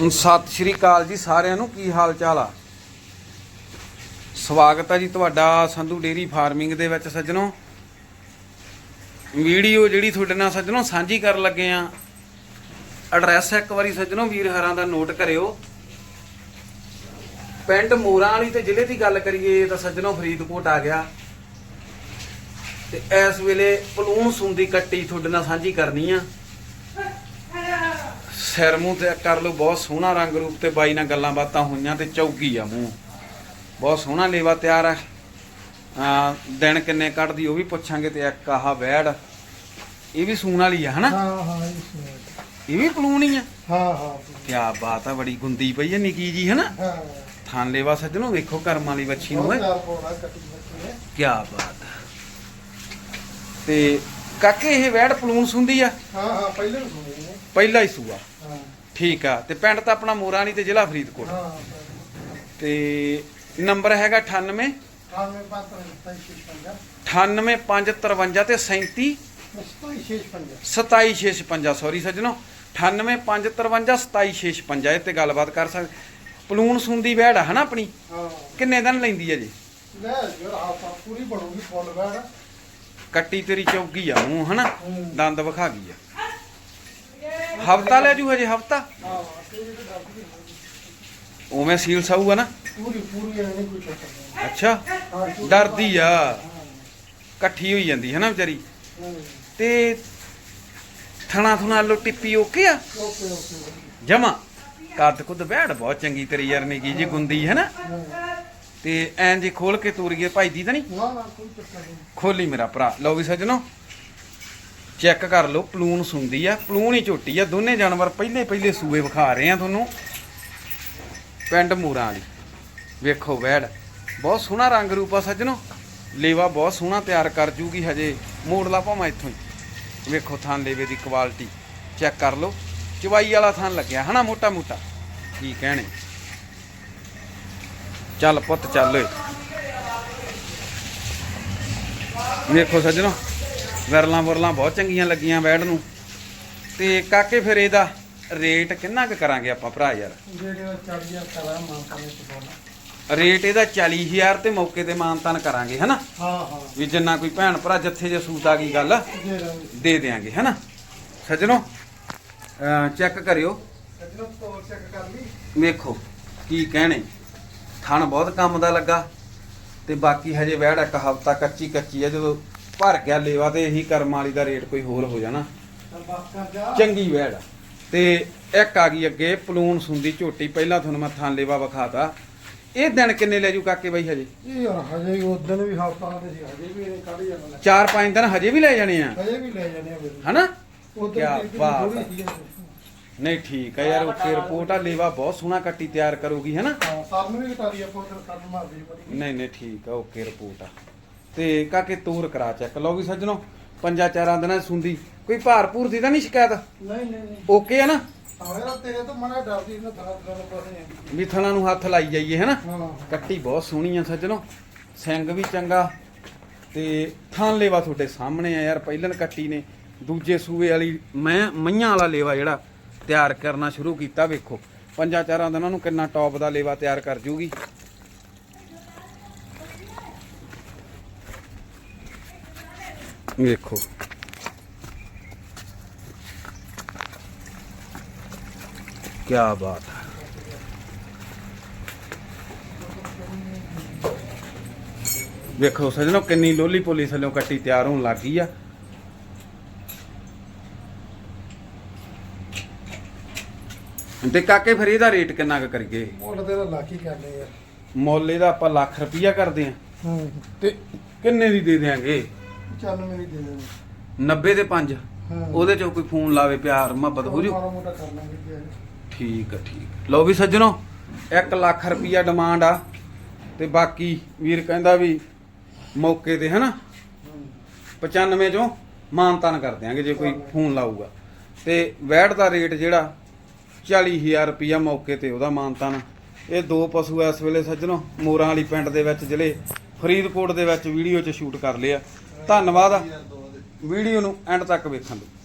ਸਤਿ ਸ਼੍ਰੀ ਅਕਾਲ ਜੀ ਸਾਰਿਆਂ ਨੂੰ, ਕੀ ਹਾਲ ਚਾਲ ਆ? ਸਵਾਗਤ ਹੈ ਜੀ ਤੁਹਾਡਾ ਸੰਧੂ ਡੇਰੀ ਫਾਰਮਿੰਗ ਦੇ ਵਿੱਚ ਸੱਜਣੋ। ਵੀਡੀਓ ਜਿਹੜੀ ਤੁਹਾਡੇ ਨਾਲ ਸੱਜਣੋ ਸਾਂਝੀ ਕਰਨ ਲੱਗੇ ਆ। ਐਡਰੈਸ ਇੱਕ ਵਾਰੀ ਸੱਜਣੋ, ਵੀਰ ਹਰਾਂ ਦਾ ਨੋਟ ਕਰਿਓ। ਪਿੰਡ ਮੋਰਾਂ ਵਾਲੀ ਤੇ ਜ਼ਿਲ੍ਹੇ ਦੀ ਗੱਲ ਕਰੀਏ ਤਾਂ ਸੱਜਣੋ ਫਰੀਦਕੋਟ ਆ ਗਿਆ। ਤੇ ਇਸ ਵੇਲੇ ਪਲੂਣ ਸੁੰਦੀ ਕੱਟੀ ਤੁਹਾਡੇ ਨਾਲ ਸਾਂਝੀ ਕਰਨੀ ਆ। ਸਿਰ ਮੂੰਹ ਤੇ ਕਰ ਲਓ ਬਹੁਤ ਸੋਹਣਾ ਰੰਗ ਰੂਪ ਤੇ ਬਾਈ ਨਾਲ ਗੱਲਾਂ ਬਾਤਾਂ ਹੋਈਆਂ ਤੇ ਚੌਕੀ ਆ ਮੂੰਹ। ਬਹੁਤ ਸੋਹਣਾ ਲੇਵਾ ਤਿਆਰ ਆ। ਦਿਨ ਕਿੰਨੇ ਕੱਢਦੀ ਉਹ ਵੀ ਪੁੱਛਾਂਗੇ ਤੇ ਇੱਕ ਆਹ ਵੈੜ ਇਹ ਵੀ ਸੂਣ ਵਾਲੀ ਆ ਹਨਾ? ਹਾਂ ਹਾਂ ਇਹ ਵੀ ਪਲੂਣ ਹੀ ਆ? ਹਾਂ ਹਾਂ ਕੀ ਬਾਤ ਆ ਬੜੀ ਗੁੰਦੀ ਪਈ ਆ ਨਿੱਕੀ ਜੀ ਹਨਾ? ਹਾਂ। ਥਾਨ ਲੇਵਾ ਸੱਜਣੋ ਵੇਖੋ ਕਰਮ ਵਾਲੀ ਬੱਚੀ ਨੂੰ ਓਏ ਕੀ ਬਾਤ ਤੇ ਕਾਕੇ ਇਹ ਵੈੜ ਪਲੂਣ ਸੁੰਦੀ ਆ? ਹਾਂ ਹਾਂ ਪਹਿਲੇ ਸੁਣੀ ਨੇ ਪਹਿਲਾ ਹੀ ਸੂਆ। ਹਾਂ। ਠੀਕ ਆ ਤੇ ਪਿੰਡ ਤਾਂ ਆਪਣਾ ਮੋਰਾਂ ਵਾਲੀ ਤੇ ਜ਼ਿਲ੍ਹਾ ਫਰੀਦਕੋਟ। ਹਾਂ ਤੇ ਨੰਬਰ ਹੈਗਾ 98 ਹਾਂ ਮੈਂ ਬਾਤ ਕਰ ਰਿਹਾ ਸੀ 98553 ਤੇ 37 ਸਤਾਈ ਛੇ ਪੰਜ 27656 ਸੌਰੀ ਸੱਜਣੋ। 98553 27656 ਇਹ ਤੇ ਗੱਲਬਾਤ ਕਰ ਸਕਦੇ। ਪਲੂਣ ਸੁੰਦੀ ਵਹਿੜ ਆ ਹਨਾ ਆਪਣੀ? ਹਾਂ। ਕਿੰਨੇ ਦਿਨ ਲੈਂਦੀ ਹੈ ਜੀ? ਲੈ ਯਾਰ ਆਪਾਂ ਪੂਰੀ ਬਣੂਗੀ ਫੁੱਲ ਬੈੜ ਕੱਟੀ ਤੇਰੀ ਚੌਕੀ ਆ ਮੂੰਹ ਹਨਾ। ਦੰਦ ਵਿਖਾ ਗਈ ਆ। ਹਫਤਾ ਲੈ ਜੂ ਹਜੇ ਹਫਤਾ? ਉਵੇਂ ਸੀਲ ਸਾਊ ਆ ਨਾ? ਪੂਰੀ ਪੂਰੀ ਨਹੀਂ ਕੋਈ ਚੱਕਰ ਅੱਛਾ ਡਰਦੀ ਆ। ਇਕੱਠੀ ਹੋਈ ਜਾਂਦੀ ਹੈ ਨਾ ਵਿਚਾਰੀ। ਤੇ ਥਣਾ ਥੁਣਾ ਲੋ ਟਿੱਪੀ ਓਕੇ ਆ? ਜਮਾ। ਕੱਦ ਕੁੱਦ ਬੈੜ ਬਹੁਤ ਚੰਗੀ ਤੇਰੀ ਯਾਰ ਨਿੱਕੀ ਜੀ ਗੁੰਦੀ ਹੈ। ਨਾ। ਤੇ ਐਂ ਜੇ ਖੋਲ ਕੇ ਤੋਰੀਏ ਭਾਈ ਦੀ ਤਾਂ ਨਹੀਂ? ਨਾ ਨਾ ਕੋਈ ਚੱਕਰ ਨਹੀਂ। ਖੋਲੀ ਮੇਰਾ ਭਰਾ। ਲਓ ਵੀ ਸੱਜਣੋ ਚੈੱਕ ਕਰ ਲਓ ਪਲੂਣ ਸੁੰਦੀ ਆ ਪਲੂਣ ਹੀ ਝੋਟੀ ਆ। ਦੋਨੇ ਜਾਨਵਰ ਪਹਿਲੇ ਪਹਿਲੇ ਸੂਏ ਵਿਖਾ ਰਹੇ ਆ ਤੁਹਾਨੂੰ। ਪਿੰਡ ਮੂਰਾਂ ਵਾਲੀ। ਵੇਖੋ ਵੈੜ ਬਹੁਤ ਸੋਹਣਾ ਰੰਗ ਰੂਪ ਆ ਸੱਜਣੋ। ਲੇਵਾ ਬਹੁਤ ਸੋਹਣਾ ਤਿਆਰ ਕਰ ਜੂਗੀ ਹਜੇ। ਮੋੜ ਲਾ ਭਾਵੇਂ ਇੱਥੋਂ ਹੀ। ਵੇਖੋ ਥਾਨ ਲੇਵੇ ਦੀ ਕੁਆਲਿਟੀ ਚੈੱਕ ਕਰ ਲਓ। ਚਵਾਈ ਵਾਲਾ ਥਾਨ ਲੱਗਿਆ ਹਨਾ ਮੋਟਾ ਮੋਟਾ ਕੀ ਕਹਿਣੇ। ਚੱਲ ਪੁੱਤ ਚੱਲ ਓਏ। ਵੇਖੋ ਸੱਜਣੋ ਵਿਰਲਾਂ ਵਰਲਾਂ ਬਹੁਤ ਚੰਗੀਆਂ ਲੱਗੀਆਂ ਬੈਡ ਨੂੰ। ਤੇ ਕਾਕੇ ਫਿਰ ਇਹਦਾ ਰੇਟ ਕਿੰਨਾ ਕੁ ਕਰਾਂਗੇ ਆਪਾਂ ਭਰਾ ਯਾਰ? ਜਿਹੜੇ 40000 ਕਰਾ ਮਾਨਤਾ ਨੇ ਚੋਣਾ ਰੇਟ ਇਹਦਾ 40000 ਤੇ ਮੌਕੇ ਤੇ ਮਾਨਤਾਨ ਕਰਾਂਗੇ ਹਨਾ? ਹਾਂ ਹਾਂ। ਵੀ ਜਿੰਨਾ ਕੋਈ ਭੈਣ ਭਰਾ ਜੱਥੇ ਜੇ ਸੂਤ ਆ ਗਈ ਗੱਲ ਦੇ ਦੇਾਂਗੇ। ਹਨਾ? ਸੱਜਣੋ ਚੈੱਕ ਕਰਿਓ। ਸੱਜਣੋ ਤੋਰ ਚੈੱਕ ਕਰ ਲਈ। ਵੇਖੋ ਕੀ ਕਹਿਣੇ। ਥਣ ਬਹੁਤ ਕੰਮ ਦਾ ਲੱਗਾ ਤੇ ਬਾਕੀ ਹਜੇ ਵਹਿੜ ਇੱਕ ਹਫਤਾ ਕੱਚੀ ਕੱਚੀ ਆ ਜਦੋਂ ਭਰ ਗਿਆ ਲੇਵਾ ਤੇ ਇਹੀ ਕਰਮ ਵਾਲੀ ਦਾ ਰੇਟ ਕੋਈ ਹੋਰ ਹੋ ਜਾਣਾ। ਤਾਂ ਚੰਗੀ ਵਹਿੜ ਆ। ਤੇ ਇੱਕ ਆ ਗਈ ਅੱਗੇ ਪਲੂਣ ਸੁੰਦੀ ਝੋਟੀ ਪਹਿਲਾਂ ਤੁਹਾਨੂੰ ਮੈਂ ਥਾਂ ਲੇਵਾ ਵਿਖਾਤਾ। ਇਹ ਦਿਨ ਕਿੰਨੇ ਲੈ ਜੂ ਕਾਕੇ ਬਾਈ ਹਜੇ? ਇਹ ਯਾਰ ਹਜੇ ਵੀ ਉਦੋਂ ਵੀ ਹਫਤਾ ਦੇ ਸੀ ਹਜੇ ਵੀ ਇਹ ਕੱਢ ਜਾਣਾ ਲੈ। ਚਾਰ ਪੰਜ ਦਿਨ ਹਜੇ ਵੀ ਲੈ ਜਾਣੇ ਆ। ਹਜੇ ਵੀ ਲੈ ਜਾਣੇ ਆ ਹਨਾ? ਉਦੋਂ ਕਿਆ ਬਾਤ ਆ। ਨਹੀਂ ਠੀਕ ਆ ਯਾਰ ਓਕੇ ਰਿਪੋਰਟ ਆ ਲੇਵਾ ਬਹੁਤ ਸੋਹਣਾ ਕੱਟੀ ਤਿਆਰ ਕਰੂਗੀ ਹਨਾ? ਹਾਂ ਸਭ ਨੂੰ ਵੀ ਕਟਾਰੀ ਆਪਾਂ ਉਧਰ ਕਰਨ ਮਾਰਦੀ ਬੜੀ ਨਹੀਂ ਨਹੀਂ ਠੀਕ ਆ ਓਕੇ ਰਿਪੋਰਟ ਆ। ਤੇ ਕਾਕੇ ਤੂਰ ਕਰਾ ਚੈੱਕ ਲਓ ਵੀ ਸੱਜਣੋ ਪੰਜਾਂ ਚਾਰਾਂ ਦਿਨਾਂ 'ਚ ਸੁੰਦੀ ਕੋਈ ਭਾਰਪੂਰ ਦੀ ਤਾਂ ਨਹੀਂ ਸ਼ਿਕਾਇਤ? ਨਹੀਂ ਨਹੀਂ ਨਹੀਂ। ਓਕੇ ਆ ਨਾ? ਆਵੇਰਾ ਤੇਰੇ ਤੋਂ ਮਨਾ ਡਰਦੀ ਨਾ ਪਾਸੇ ਵੀ ਥਣਾ ਨੂੰ ਹੱਥ ਲਾਈ ਜਾਈਏ ਹਨਾ? ਹਾਂ। ਕੱਟੀ ਬਹੁਤ ਸੋਹਣੀ ਆ ਸੱਜਣੋ। ਸਿੰਘ ਵੀ ਚੰਗਾ। ਤੇ ਥਾਂ ਲੇਵਾ ਤੁਹਾਡੇ ਸਾਹਮਣੇ ਆ ਯਾਰ ਪਹਿਲਨ ਕੱਟੀ ਨੇ। ਦੂਜੇ ਸੂਏ ਵਾਲੀ ਮੈਂ ਮਈਆਂ ਵਾਲਾ ਲੇਵਾ ਜਿਹੜਾ ਤਿਆਰ ਕਰਨਾ ਸ਼ੁਰੂ ਕੀਤਾ, ਵੇਖੋ। ਪੰਜਾਂ ਚਾਰਾਂ ਦਿਨਾਂ ਨੂੰ ਕਿੰਨਾ ਟੌਪ ਦਾ ਲੇਵਾ ਤਿਆਰ ਕਰ ਜੂਗੀ। ਵੇਖੋ। ਕੀ ਬਾਤ ਹੈ। ਵੇਖੋ ਸਜਣੋ, ਕਿੰਨੀ ਲੋਲੀ ਪੋਲੀ ਥੱਲੋਂ ਕੱਟੀ ਤਿਆਰ ਹੋਣ ਲੱਗ ਗਈ ਆ। ਤੇ ਕਾਕੇ ਫਿਰ ਇਹਦਾ ਰੇਟ ਕਿੰਨਾ ਕੁ ਕਰੀਏ? ਮੁੱਲ ਤੇਰਾ ਲਾਕੀ ਕਰਨੇ ਯਾਰ ਮੁੱਲ ਇਹਦਾ ਆਪਾਂ ਲੱਖ ਰੁਪਈਆ ਕਰਦੇ ਆ। ਹਾਂ ਤੇ ਕਿੰਨੇ ਦੀ ਦੇ ਦਿਆਂਗੇ? 95 ਵੀ ਦੇ ਦੇਣੇ 90 ਦੇ 5 ਹਾਂ। ਉਹਦੇ ਚੋਂ ਕੋਈ ਫੋਨ ਲਾਵੇ ਪਿਆਰ ਮੁਹੱਬਤ ਹੋ ਜੂ? ਮਾੜਾ ਮੋਟਾ ਕਰ ਲਾਂਗੇ ਜੀ ਠੀਕ ਆ ਠੀਕ। ਲਓ ਵੀ ਸੱਜਣੋ 1 ਲੱਖ ਰੁਪਈਆ ਡਿਮਾਂਡ ਆ। ਤੇ ਬਾਕੀ ਵੀਰ ਕਹਿੰਦਾ ਵੀ ਮੌਕੇ ਤੇ ਹਨਾ? 95 ਚੋਂ ਮਾਨਤਾਨ ਕਰ ਦਿਆਂਗੇ ਜੇ ਕੋਈ ਫੋਨ ਲਾਊਗਾ। ਤੇ ਵੈਟ ਦਾ ਰੇਟ ਜਿਹੜਾ 40000 ਰੁਪਈਆ ਮੌਕੇ ਤੇ ਉਹਦਾ ਮਾਨਤਾਨ ਇਹ ਦੋ ਪਸ਼ੂ ਇਸ ਵੇਲੇ ਸੱਜਣੋ, ਮੋਰਾਂ ਵਾਲੀ ਪਿੰਡ ਦੇ ਵਿੱਚ ਜ਼ਿਲ੍ਹੇ ਫਰੀਦਕੋਟ ਦੇ ਵਿੱਚ ਵੀਡੀਓ 'ਚ ਸ਼ੂਟ ਕਰ ਲਿਆ ਧੰਨਵਾਦ ਵੀਡੀਓ ਨੂੰ ਐਂਡ ਤੱਕ ਵੇਖਣ ਲਈ।